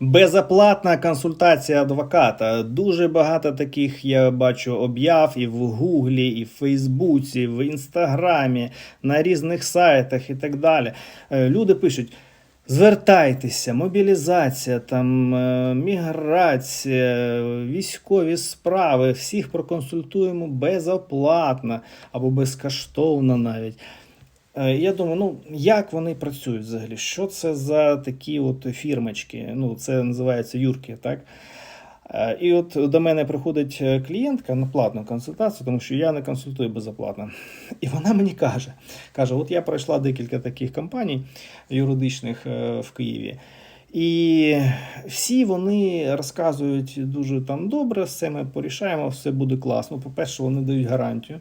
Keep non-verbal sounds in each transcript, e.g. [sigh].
Безоплатна консультація адвоката. Дуже багато таких я бачу об'яв і в Гуглі, і в Фейсбуці, в Інстаграмі, на різних сайтах і так далі. Е, Люди пишуть. Звертайтеся, мобілізація, там е, міграція, військові справи, всіх проконсультуємо безоплатно або безкоштовно навіть. Е, Я думаю, ну як вони працюють взагалі? Що це за такі от фірмочки? Ну, це називається юрки, так? Е, І от до мене приходить е, клієнтка на платну консультацію, тому що я не консультую безоплатно. [laughs] І вона мені каже: каже: От я пройшла декілька таких компаній юридичних в Києві. І всі вони розказують дуже там добре, все ми порішаємо, все буде класно. По-перше, вони дають гарантію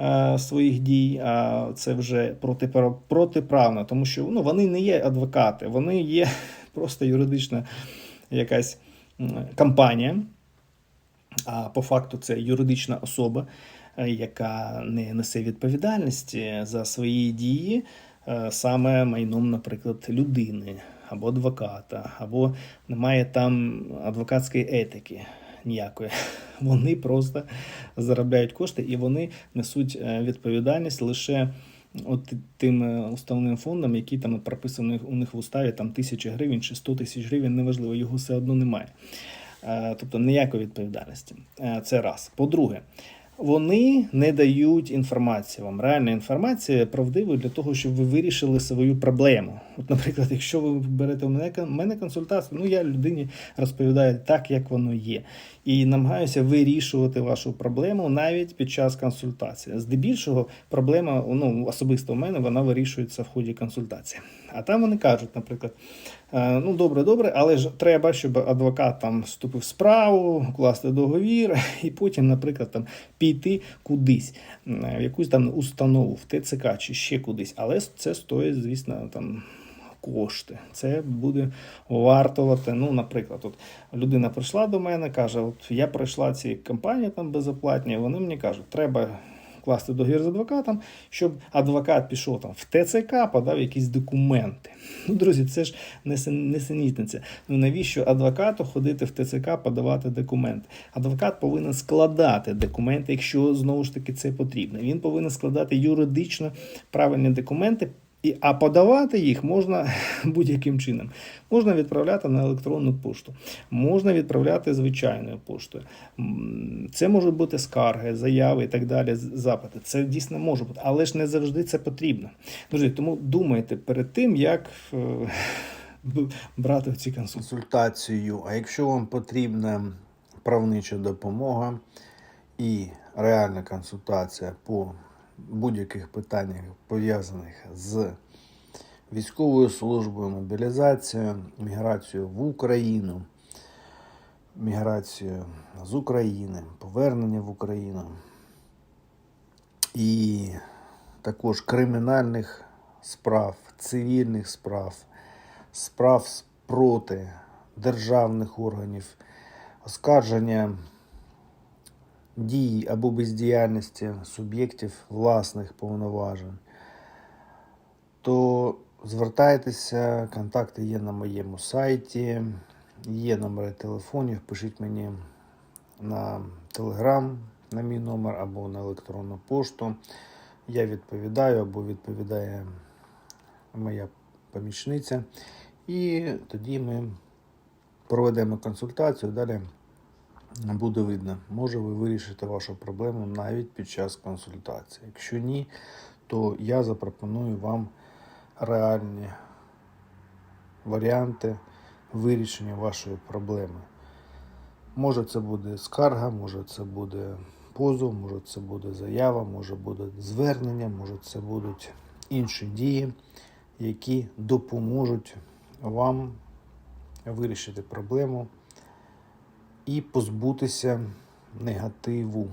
е, своїх дій, а це вже протипра- протиправно, тому що ну, вони не є адвокати, вони є [laughs] просто юридична якась компанія. А по факту це юридична особа, е, яка не несе відповідальності за свої дії, е, саме майном, наприклад, людини або адвоката, або немає там адвокатської етики ніякої. [laughs] Вони просто заробляють кошти і вони несуть е, відповідальність лише. От тим е, уставним фондом, який там прописаний у них в уставі, там тисячі гривень чи 100 тисяч гривень, неважливо, його все одно немає. Е, Тобто ніякої відповідальності. Це раз. По-друге, вони не дають інформації вам, реальна інформація правдиву для того, щоб ви вирішили свою проблему. От, наприклад, якщо ви берете у мене, мене консультацію, ну я людині розповідаю так, як воно є, і намагаюся вирішувати вашу проблему навіть під час консультації. Здебільшого проблема, ну особисто у мене, вона вирішується в ході консультації. А там вони кажуть, наприклад, ну добре, добре, але ж треба, щоб адвокат там вступив в справу, укласти договір, [laughs] і потім, наприклад, там піти кудись, в якусь там установу, в ТЦК чи ще кудись. Але це стоїть, звісно, там. Кошти, це буде вартувати. Ну, наприклад, от людина прийшла до мене, каже: От я пройшла ці компанії там безоплатні. Вони мені кажуть, треба класти договір з адвокатом, щоб адвокат пішов там в ТЦК, подав якісь документи. Ну, друзі, це ж несенітниця. Ну навіщо адвокату ходити в ТЦК, подавати документи? Адвокат повинен складати документи, якщо знову ж таки це потрібно. Він повинен складати юридично правильні документи. І, а подавати їх можна [laughs] будь-яким чином. Можна відправляти на електронну пошту, можна відправляти звичайною поштою. Це можуть бути скарги, заяви і так далі, запити. Це дійсно може бути, але ж не завжди це потрібно. Друзі, тому думайте перед тим, як е, [laughs] брати ці консультацію. А якщо вам потрібна правнича допомога і реальна консультація по будь-яких питаннях, пов'язаних з військовою службою, мобілізацією, міграцією в Україну, міграцією з України, повернення в Україну. І також кримінальних справ, цивільних справ, справ проти державних органів, оскарження дій або бездіяльності суб'єктів власних повноважень, то звертайтеся, контакти є на моєму сайті, є номери телефонів, пишіть мені на телеграм на мій номер або на електронну пошту. Я відповідаю або відповідає моя помічниця. І тоді ми проведемо консультацію. Далі буде видно, може ви вирішите вашу проблему навіть під час консультації. Якщо ні, то я запропоную вам реальні варіанти вирішення вашої проблеми. Може це буде скарга, може це буде позов, може це буде заява, може буде звернення, може це будуть інші дії, які допоможуть вам вирішити проблему і позбутися негативу.